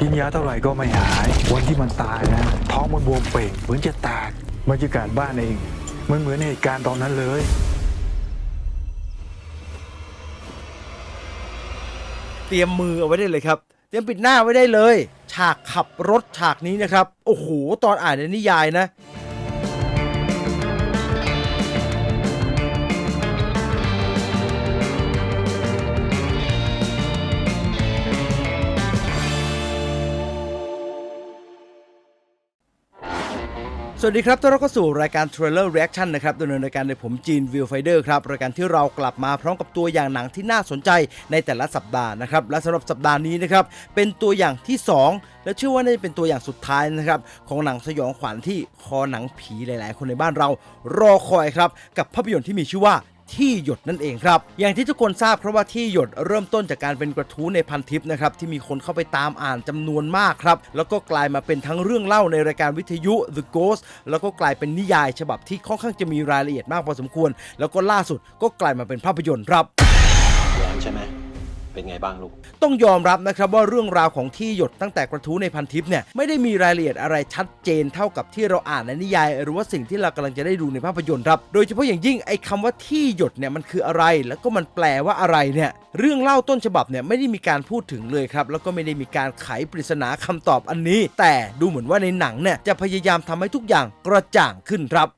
กินยาเท่าไหร่ก็ไม่หาย วันที่มันตายนะ ท้องมันบวมเป่ง เหมือนจะแตกบรรยากาศบ้านเอง มันเหมือนเหตุการณ์ตอนนั้นเลย เตรียมมือเอาไว้ได้เลยครับ เตรียมปิดหน้าไว้ได้เลย ฉากขับรถฉากนี้นะครับ โอ้โห ตอนอ่านในนิยายนะ สวัสดีครับต้อนรับเข้าสู่รายการ Trailer Reaction นะครับดำเนินรายการโดยผมจีนวิวไฟเดอร์ครับรายการที่เรากลับมาพร้อมกับตัวอย่างหนังที่น่าสนใจในแต่ละสัปดาห์นะครับและสำหรับสัปดาห์นี้นะครับเป็นตัวอย่างที่ 2 และเชื่อว่าน่าจะเป็นตัวอย่างสุดท้ายนะครับของหนังสยองขวัญที่คอหนังผีหลาย ๆ คนในบ้านเรารอคอยครับกับภาพยนตร์ที่มีชื่อว่า ที่หยดนั่นเองครับ อย่างที่ทุกคนทราบเพราะว่าที่หยดเริ่มต้นจากการเป็นกระทู้ในพันทิปนะครับที่มีคนเข้าไปตามอ่านจำนวนมากครับแล้วก็กลายมาเป็นทั้งเรื่องเล่าในรายการวิทยุ The Ghost แล้วก็กลายเป็นนิยายฉบับที่ค่อนข้างจะมีรายละเอียดมากพอสมควร แล้วก็ล่าสุดก็กลายมาเป็นภาพยนตร์ครับร้อนใช่ไหม เป็นไงบ้างลูก ต้องยอมรับนะครับว่าเรื่องราวของที่หยดตั้งแต่กระทู้ในพันทิปเนี่ยไม่ได้มีรายละเอียดอะไรชัดเจนเท่ากับที่เราอ่านในนิยาย หรือว่าสิ่งที่เรากำลังจะได้ดูในภาพยนตร์ครับ โดยเฉพาะอย่างยิ่งไอ้คำว่าที่หยดเนี่ยมันคืออะไร แล้วก็มันแปลว่าอะไรเนี่ยเรื่องเล่าต้นฉบับเนี่ยไม่ได้มีการพูดถึงเลยครับแล้วก็ไม่ได้มีการไขปริศนาคำตอบอันนี้ แต่ดูเหมือนว่าในหนังเนี่ยจะพยายามทำให้ทุกอย่างกระจ่างขึ้นครับ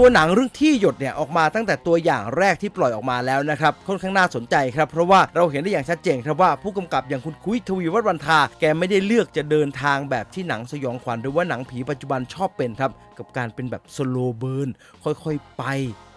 ตัวหนังเรื่องที่หยดเนี่ยออกมาตั้งแต่ตัวอย่างแรกที่ปล่อยออกมาแล้วนะครับค่อนข้างน่าสนใจครับเพราะว่าเราเห็นได้อย่างชัดเจนครับว่าผู้กำกับอย่างคุณคุยทวีวัฒน์วันทา แกไม่ได้เลือกจะเดินทางแบบที่หนังสยองขวัญหรือว่าหนังผีปัจจุบันชอบเป็นครับกับการเป็นแบบสโลเบิร์นค่อยๆ ไป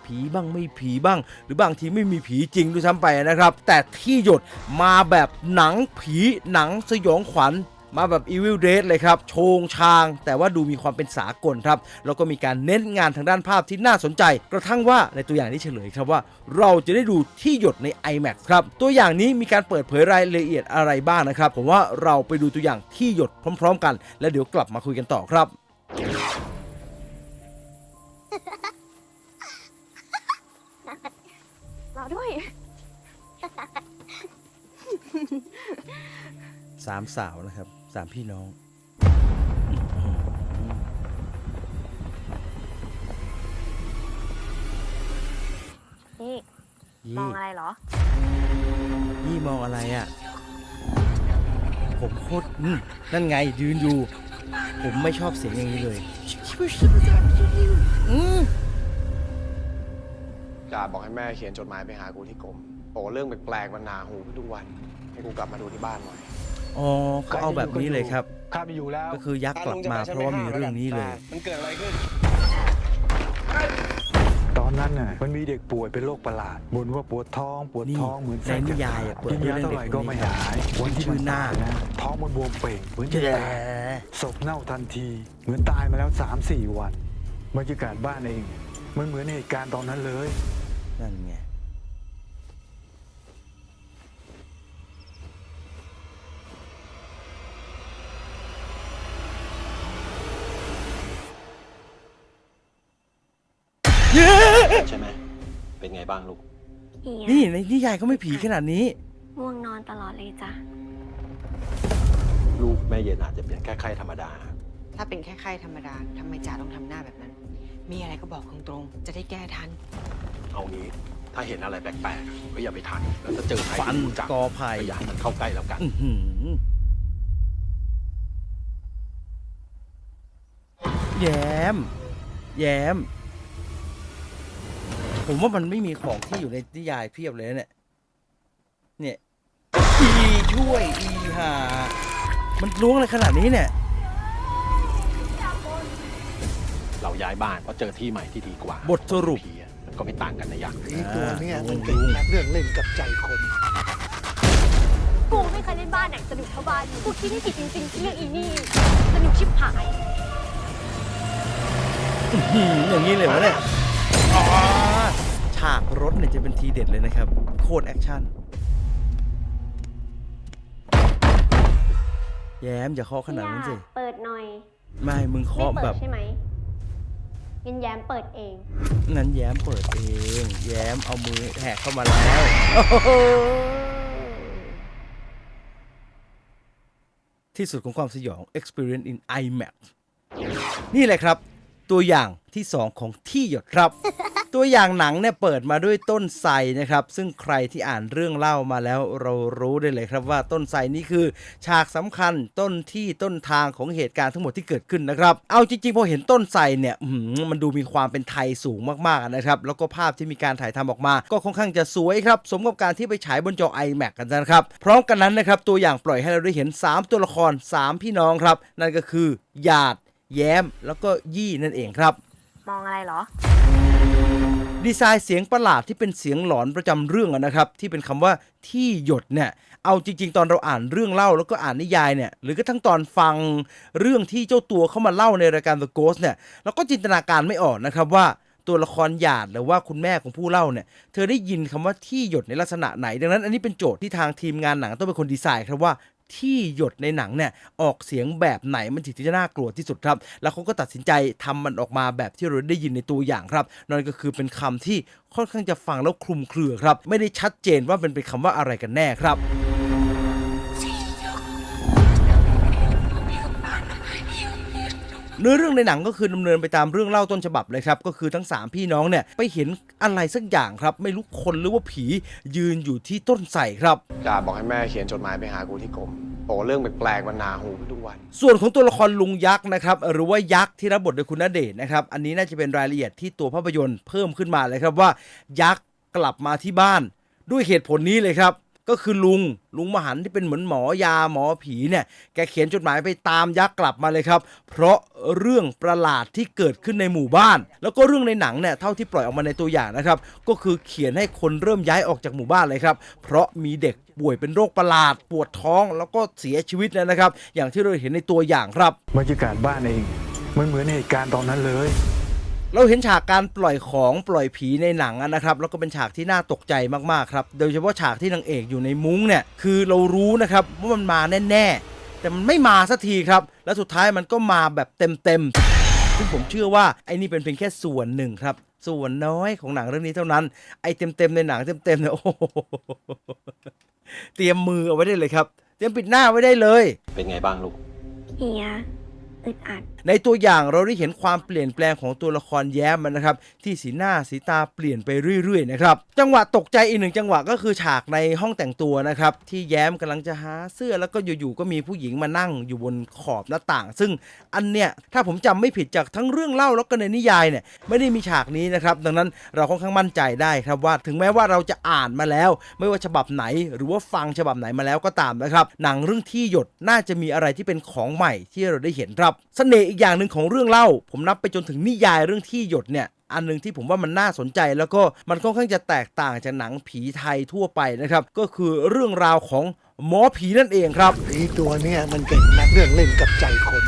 ผีบ้างไม่ผีบ้าง หรือบางทีไม่มีผีจริงด้วยซ้ำไปนะครับ แต่ที่หยดมาแบบหนังผีหนังสยองขวัญ มาแบบ Evil Dead เลยครับ โชงชาง แต่ว่าดูมีความเป็นสากลครับ แล้วก็มีการเน้นงานทางด้านภาพที่น่าสนใจ กระทั่งว่าในตัวอย่างนี้เฉลยครับว่า เราจะได้ดูที่หยดใน IMAX ครับ ตัวอย่างนี้มีการเปิดเผยรายละเอียดอะไรบ้างนะครับ ผมว่าเราไปดูตัวอย่างที่หยดพร้อม ๆ กัน แล้วเดี๋ยวกลับมาคุยกันต่อครับ รอด้วย สามสาวนะครับ สามพี่น้อง นี่ยี่มองอะไรเหรอ ยี่มองอะไรอะ ผมโคตรอืมนั่นไงยืนอยู่ ผมไม่ชอบเสียงอย่างนี้เลยอืมจ่าบอกให้แม่เขียนจดหมายไปหากูที่กรมบอกว่าเรื่องแปลกๆมันหนาหูขึ้นทุกวัน ให้กูกลับมาดูที่บ้านหน่อยอ๋อเขาเอาแบบนี้เลยครับ ข้าไม่อยู่แล้วก็คือยักษ์กลับมาเพราะว่ามีเรื่องนี้เลย มันเกิดอะไรขึ้น ตอนนั้นน่ะมันมีเด็กป่วยเป็นโรคประหลาดบ่นว่าปวดท้องปวดท้องนี่เหมือนในนิยายอะเปิดกินยาเรื่องเท่าไหร่เด็กก็คนนี้ไม่หายวันที่ชื่มัอนหน้าตายนะท้องมันบวมเป่งเหมือนจะแย่แตกศพเน่าทันที เหมือนตายมาแล้ว3าสี่วันบรรยากาศบ้านเอง มันเหมือนเหตุการณ์ตอนนั้นเลย นั่นไง บ้างลูกเฮียนี่ในนิยายก็ไม่ผีขนาดนี้ ง่วงนอนตลอดเลยจ้ะ ลูกแม่เย็นอาจจะเป็นแค่ไข้ธรรมดา ถ้าเป็นแค่ไข้ธรรมดาทำไมจ่าต้องทำหน้าแบบนั้น มีอะไรก็บอกตรงๆ จะได้แก้ทัน เอางี้ ถ้าเห็นอะไรแปลกๆ ก็อย่าไปทัน แล้วถ้าเจอใครฟันที่รู้จักกอไผ่ก็อย่าให้มันเข้าใกล้แล้วกัน อื้อหือแย้ม แย้ม ผมว่ามันไม่มีของที่อยู่ในนิยายเพียบเลยนะเนี่ย เนี่ย อีช่วย อีหา มันล้วงอะไรขนาดนี้เนี่ย เราย้ายบ้านเพราะเจอที่ใหม่ที่ดีกว่าบทสรุป ผีอะมันก็ไม่ต่างกันนะอย่างไอ้ตัวเนี่ยอ่ามันเป็นเรื่องเล่นกับใจคน กูไม่เคยเล่นบ้านไหนสนุกเท่าบ้านนี้กูคิดไม่ผิดจริงๆที่เรื่องอีนี่ สนุกชิบหายหืมอย่างนี้เลยวะเนี่ยอ๋อฉากรถเนี่ยจะเป็นทีเด็ดเลยนะครับ โคตรแอคชั่น แย้มอย่าเคาะขนาดนั้นสิ เปิดหน่อย ไม่ มึงไม่เคาะเปิแบดบใช่ไหมยินแย้มเปิดเองนั้นแย้มเปิดเอง แย้มเอามือแหกเข้ามาแล้วโอ้โหที่สุดของความสยอง Experience in IMAX นี่แหละครับ ตัวอย่างที่ 2 ของที่หยดครับ ตัวอย่างหนังเนี่ยเปิดมาด้วยต้นไทรนะครับ ซึ่งใครที่อ่านเรื่องเล่ามาแล้วเรารู้ได้เลยครับว่าต้นไทรนี่คือ ฉากสำคัญต้นที่ต้นทางของเหตุการณ์ทั้งหมดที่เกิดขึ้นนะครับ เอาจริงๆพอเห็นต้นไทรเนี่ยมันดูมีความเป็นไทยสูงมากๆนะครับ แล้วก็ภาพที่มีการถ่ายทำออกมา ก็ค่อนข้างจะสวยครับ สมกับการที่ไปฉายบนจอ iMac กันนะครับพร้อมกันนั้นนะครับตัวอย่างปล่อยให้เราได้เห็น 3 ตัวละคร 3 พี่น้องครับ นั่นก็คือหยาด แย้ม แล้วก็ยี่นั่นเองครับ มองอะไรหรอ ดีไซน์เสียงประหลาดที่เป็นเสียงหลอนประจำเรื่องอะนะครับ ที่เป็นคำว่าที่หยดเนี่ย เอาจริง ๆ ตอนเราอ่านเรื่องเล่าแล้วก็อ่านนิยายเนี่ย หรือกระทั่งตอนฟังเรื่องที่เจ้าตัวเข้ามาเล่าในรายการ The Ghost เนี่ยเราก็จินตนาการไม่ออกนะครับว่าตัวละครหยาดหรือว่าคุณแม่ของผู้เล่าเนี่ย เธอได้ยินคำว่าที่หยดในลักษณะไหน ดังนั้นอันนี้เป็นโจทย์ที่ทางทีมงานหนังต้องเป็นคนดีไซน์ครับว่า ที่หยดในหนังเนี่ยออกเสียงแบบไหนมันถึงจะน่ากลัวที่สุดครับ แล้วเขาก็ตัดสินใจทำมันออกมาแบบที่เราได้ยินในตัวอย่างครับ นั่นก็คือเป็นคำที่ค่อนข้างจะฟังแล้วคลุมเครือครับ ไม่ได้ชัดเจนว่าเป็นเป็นคำว่าอะไรกันแน่ครับ เนื้อเรื่องในหนังก็คือดำเนินไปตามเรื่องเล่าต้นฉบับเลยครับ ก็คือทั้ง 3 พี่น้องเนี่ยไปเห็นอะไรสักอย่างครับ ไม่รู้คนหรือว่าผียืนอยู่ที่ต้นไทรครับจ่าบอกให้แม่เขียนจดหมายไปหากูที่กรมบอกว่าเรื่องแปลกๆมันหนาหูทุกวัน ส่วนของตัวละครลุงยักษ์นะครับหรือว่ายักษ์ที่รับบทโดยคุณณเดชน์นะครับ อันนี้น่าจะเป็นรายละเอียดที่ตัวภาพยนตร์เพิ่มขึ้นมาเลยครับว่า ยักษ์กลับมาที่บ้านด้วยเหตุผลนี้เลยครับ ก็คือลุงลุงมหันที่เป็นเหมือนหมอยาหมอผีเนี่ยแกเขียนจดหมายไปตามยักษ์กลับมาเลยครับ เพราะเรื่องประหลาดที่เกิดขึ้นในหมู่บ้าน แล้วก็เรื่องในหนังเนี่ยเท่าที่ปล่อยออกมาในตัวอย่างนะครับ ก็คือเขียนให้คนเริ่มย้ายออกจากหมู่บ้านเลยครับ เพราะมีเด็กป่วยเป็นโรคประหลาด ปวดท้องแล้วก็เสียชีวิตแล้วนะครับ อย่างที่เราเห็นในตัวอย่างครับบรรยากาศบ้านเองมันเหมือนเหตุการณ์ตอนนั้นเลย เราเห็นฉากการปล่อยของปล่อยผีในหนังอะนะครับ แล้วก็เป็นฉากที่น่าตกใจมากๆครับ โดยเฉพาะฉากที่นางเอกอยู่ในมุ้งเนี่ยคือเรารู้นะครับว่ามันมาแน่ๆ แต่มันไม่มาสักทีครับ แล้วสุดท้ายมันก็มาแบบเต็มๆซึ่งผมเชื่อว่าไอ้นี่เป็นเพียงแค่ส่วนหนึ่งครับ ส่วนน้อยของหนังเรื่องนี้เท่านั้น ไอ้เต็มๆในหนังเต็มๆเนี่ยโอ้โหเตรียมมือเอาไว้ได้เลยครับ เตรียมปิดหน้าไว้ได้เลย เป็นไงบ้างลูกเฮียอึดอัด ในตัวอย่างเราได้เห็นความเปลี่ยนแปลงของตัวละครแย้มมันนะครับ ที่สีหน้าสีตาเปลี่ยนไปเรื่อยๆนะครับจังหวะตกใจอีกหนึ่งจังหวะก็คือฉากในห้องแต่งตัวนะครับที่แย้มกำลังจะหาเสื้อแล้วก็อยู่ๆก็มีผู้หญิงมานั่งอยู่บนขอบหน้าต่าง ซึ่งอันเนี้ยถ้าผมจำไม่ผิดจากทั้งเรื่องเล่าแล้วก็ในนิยายเนี่ยไม่ได้มีฉากนี้นะครับดังนั้นเราค่อนข้างมั่นใจได้ครับว่าถึงแม้ว่าเราจะอ่านมาแล้ว ไม่ว่าฉบับไหน หรือว่าฟังฉบับไหนมาแล้วก็ตามนะครับหนังเรื่องที่หยดน่าจะมีอะไรที่เป็นของใหม่ที่เราได้เห็นครับเสน่ห์อีกอย่างหนึ่งของเรื่องเล่า ผมนับไปจนถึงนิยายเรื่องที่หยดเนี่ยอันหนึ่งที่ผมว่ามันน่าสนใจแล้วก็มันค่อนข้างจะแตกต่างจากหนังผีไทยทั่วไปนะครับ ก็คือเรื่องราวของหมอผีนั่นเองครับผีตัวเนี้ยมันเก่งนักเรื่องเล่นกับใจคน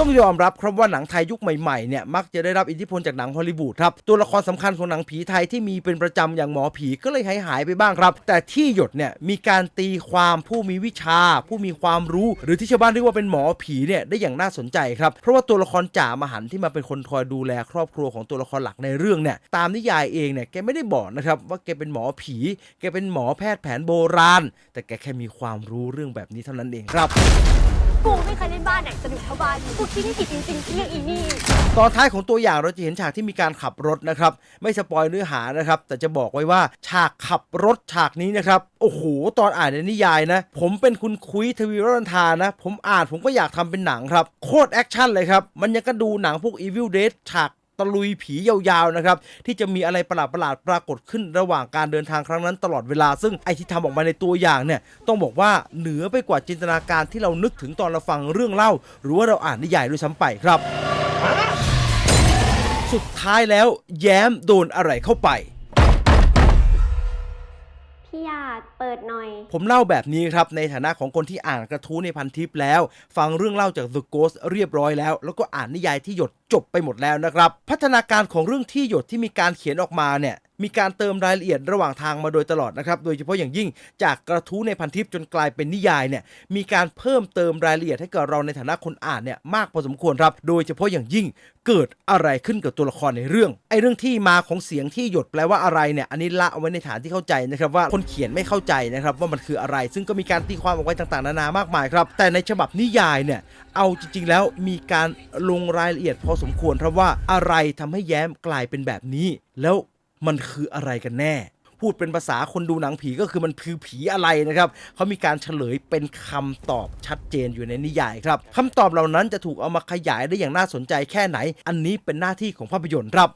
ต้องยอมรับครับว่าหนังไทยยุคใหม่ๆเนี่ยมักจะได้รับอิทธิพลจากหนังฮอลลีวูดครับตัวละครสำคัญของหนังผีไทยที่มีเป็นประจำอย่างหมอผีก็เลยหายหายไปบ้างครับ แต่ที่หยดเนี่ยมีการตีความผู้มีวิชา ผู้มีความรู้ หรือที่ชาวบ้านเรียกว่าเป็นหมอผีเนี่ยได้อย่างน่าสนใจครับเพราะว่าตัวละครจ่ามหันที่มาเป็นคนคอยดูแลครอบครัวของตัวละครหลักในเรื่องเนี่ยตามนิยายเองเนี่ยแกไม่ได้บอกนะครับว่าแกเป็นหมอผีแกเป็นหมอแพทย์แผนโบราณ แต่แกแค่มีความรู้เรื่องแบบนี้เท่านั้นเองครับ กูไม่เคยเล่นบ้านไหนสนุกเท่าบ้านกูคิดไม่ผิดจริงๆที่เรื่องอีนี่ ตอนท้ายของตัวอย่างเราจะเห็นฉากที่มีการขับรถนะครับ ไม่สปอยเนื้อหานะครับ แต่จะบอกไว้ว่าฉากขับรถฉากนี้นะครับ โอ้โห ตอนอ่านในนิยายนะ ผมเป็นคุณคุยทวีรันทานะ ผมอ่านผมก็อยากทำเป็นหนังครับ โคตรแอคชั่นเลยครับ มันยังก็ดูหนังพวก Evil Dead ฉาก ตะลุยผียาวๆนะครับที่จะมีอะไรประหลาดๆปรากฏขึ้นระหว่างการเดินทางครั้งนั้นตลอดเวลา ซึ่งไอที่ทำออกมาในตัวอย่างเนี่ยต้องบอกว่าเหนือไปกว่าจินตนาการที่เรานึกถึงตอนเราฟังเรื่องเล่า หรือว่าเราอ่านนิยายด้วยซ้ำไปครับ สุดท้ายแล้วแย้มโดนอะไรเข้าไป พี่หยาดเปิดหน่อย ผมเล่าแบบนี้ครับในฐานะของคนที่อ่านกระทู้ในพันทิปแล้ว ฟังเรื่องเล่าจาก The Ghost เรียบร้อยแล้ว แล้วก็อ่านนิยายที่หยดจบไปหมดแล้วนะครับ พัฒนาการของเรื่องที่หยดที่มีการเขียนออกมาเนี่ย มีการเติมรายละเอียดระหว่างทางมาโดยตลอดนะครับ โดยเฉพาะอย่างยิ่งจากกระทู้ในพันทิปจนกลายเป็นนิยายเนี่ย มีการเพิ่มเติมรายละเอียดให้กับเราในฐานะคนอ่านเนี่ยมากพอสมควรครับ โดยเฉพาะอย่างยิ่งเกิดอะไรขึ้นกับตัวละครในเรื่อง ไอ้เรื่องที่มาของเสียงที่หยดแปลว่าอะไรเนี่ยอันนี้ละเอาไว้ในฐานที่เข้าใจนะครับว่าคนเขียนไม่เข้าใจนะครับว่ามันคืออะไร ซึ่งก็มีการตีความออกไว้ต่างๆนานามากมายครับแต่ในฉบับนิยายเนี่ยเอาจริง ๆ แล้วมีการลงรายละเอียดพอสมควรครับว่าอะไรทำให้แย้มกลายเป็นแบบนี้ แล้ว มันคืออะไรกันแน่ พูดเป็นภาษาคนดูหนังผีก็คือมันคือผีอะไรนะครับเขามีการเฉลยเป็นคำตอบชัดเจนอยู่ในนิยายครับคำตอบเหล่านั้นจะถูกเอามาขยายได้อย่างน่าสนใจแค่ไหน อันนี้เป็นหน้าที่ของภาพยนตร์ครับ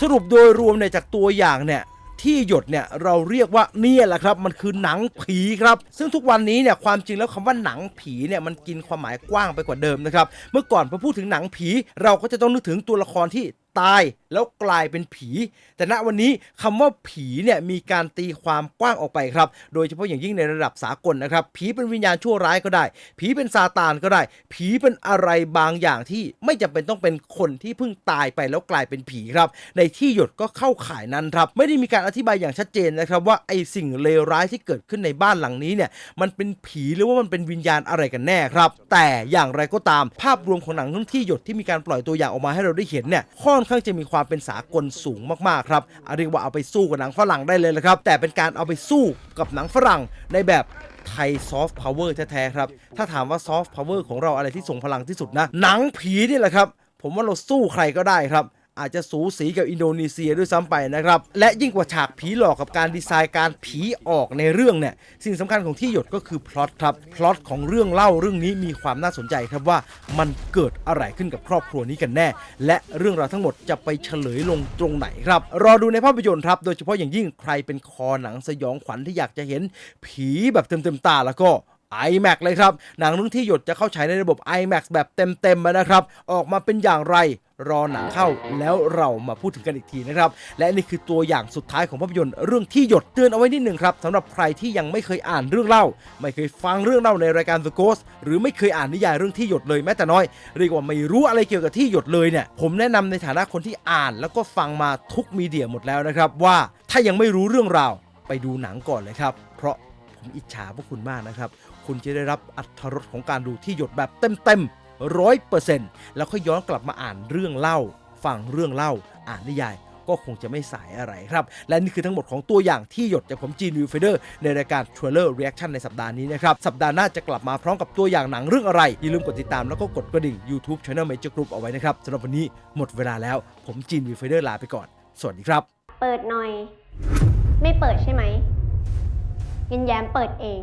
สรุปโดยรวมเนี่ยจากตัวอย่างเนี่ย ที่หยดเนี่ยเราเรียกว่าเนี่ยแหละครับมันคือหนังผีครับซึ่งทุกวันนี้เนี่ยความจริงแล้วคำว่าหนังผีเนี่ยมันกินความหมายกว้างไปกว่าเดิมนะครับเมื่อก่อนพอพูดถึงหนังผี เราก็จะต้องนึกถึงตัวละครที่ตาย แล้วกลายเป็นผี แต่ณวันนี้คำว่าผีเนี่ยมีการตีความกว้างออกไปครับ โดยเฉพาะอย่างยิ่งในระดับสากลนะครับ ผีเป็นวิญญาณชั่วร้ายก็ได้ ผีเป็นซาตานก็ได้ ผีเป็นอะไรบางอย่างที่ไม่จำเป็นต้องเป็นคนที่เพิ่งตายไปแล้วกลายเป็นผีครับ ในที่หยดก็เข้าข่ายนั้นครับ ไม่ได้มีการอธิบายอย่างชัดเจนนะครับ ว่าไอสิ่งเลวร้ายที่เกิดขึ้นในบ้านหลังนี้เนี่ยมันเป็นผีหรือว่ามันเป็นวิญญาณอะไรกันแน่ครับ แต่อย่างไรก็ตามภาพรวมของหนังเรื่องที่หยดที่มีการปล่อยตัวอย่างออกมาให้เราได้เห็นเนี่ยค่อนข้างจะมีความเป็นสากลสูงมากๆครับอะเรียกว่าเอาไปสู้กับหนังฝรั่งได้เลยละครับ แต่เป็นการเอาไปสู้กับหนังฝรั่งในแบบไทยซอฟต์พาวเวอร์แท้ๆครับ ถ้าถามว่าซอฟต์พาวเวอร์ของเราอะไรที่ส่งพลังที่สุดนะ หนังผีนี่แหละครับ ผมว่าเราสู้ใครก็ได้ครับ อาจจะสูสีกับอินโดนีเซียด้วยซ้ำไปนะครับ และยิ่งกว่าฉากผีหลอกกับการดีไซน์การผีออกในเรื่องเนี่ย สิ่งสำคัญของที่หยดก็คือพล็อตครับ พล็อตของเรื่องเล่าเรื่องนี้มีความน่าสนใจครับว่ามันเกิดอะไรขึ้นกับครอบครัวนี้กันแน่ และเรื่องราวทั้งหมดจะไปเฉลยลงตรงไหนครับ รอดูในภาพยนตร์ครับ โดยเฉพาะอย่างยิ่งใครเป็นคอหนังสยองขวัญที่อยากจะเห็นผีแบบเต็มๆตาแล้วก็ iMac เลยครับ หนังเรื่องที่หยดจะเข้าฉายในระบบ iMac แบบเต็มๆนะครับ ออกมาเป็นอย่างไรรอหนังเข้าแล้วเรามาพูดถึงกันอีกทีนะครับ และนี่คือตัวอย่างสุดท้ายของภาพยนตร์เรื่องที่หยดเตือนเอาไว้นิดหนึ่งครับสำหรับใครที่ยังไม่เคยอ่านเรื่องเล่า ไม่เคยฟังเรื่องเล่าในรายการ The Ghost หรือไม่เคยอ่านนิยายเรื่องที่หยดเลยแม้แต่น้อย เรียกว่าไม่รู้อะไรเกี่ยวกับที่หยดเลยเนี่ยผมแนะนำในฐานะคนที่อ่าน แล้วก็ฟังมาทุกมีเดียหมดแล้วนะครับ ว่าถ้ายังไม่รู้เรื่องราวไปดูหนังก่อนเลยครับ เพราะผมอิจฉาพวกคุณมากนะครับ คุณจะได้รับอัตรสของการดูที่หยดแบบเต็มๆร้อยเปอร์เซ็นต์แล้วค่อยย้อนกลับมาอ่านเรื่องเล่า ฟังเรื่องเล่า อ่านนิยายก็คงจะไม่สายอะไรครับ และนี่คือทั้งหมดของตัวอย่างที่หยดจากผมจีนวิวเฟเดอร์ในรายการ Trailer Reaction ในสัปดาห์นี้นะครับ สัปดาห์หน้าจะกลับมาพร้อมกับตัวอย่างหนังเรื่องอะไร อย่าลืมกดติดตามแล้วก็กดกระดิ่ง YouTube Channel Major Group เอาไว้นะครับสำหรับวันนี้หมดเวลาแล้วผมจีนวิวเฟเดอร์ลาไปก่อน สวัสดีครับ เปิดหน่อย ไม่เปิดใช่ไหมยินแย้มเปิดเอง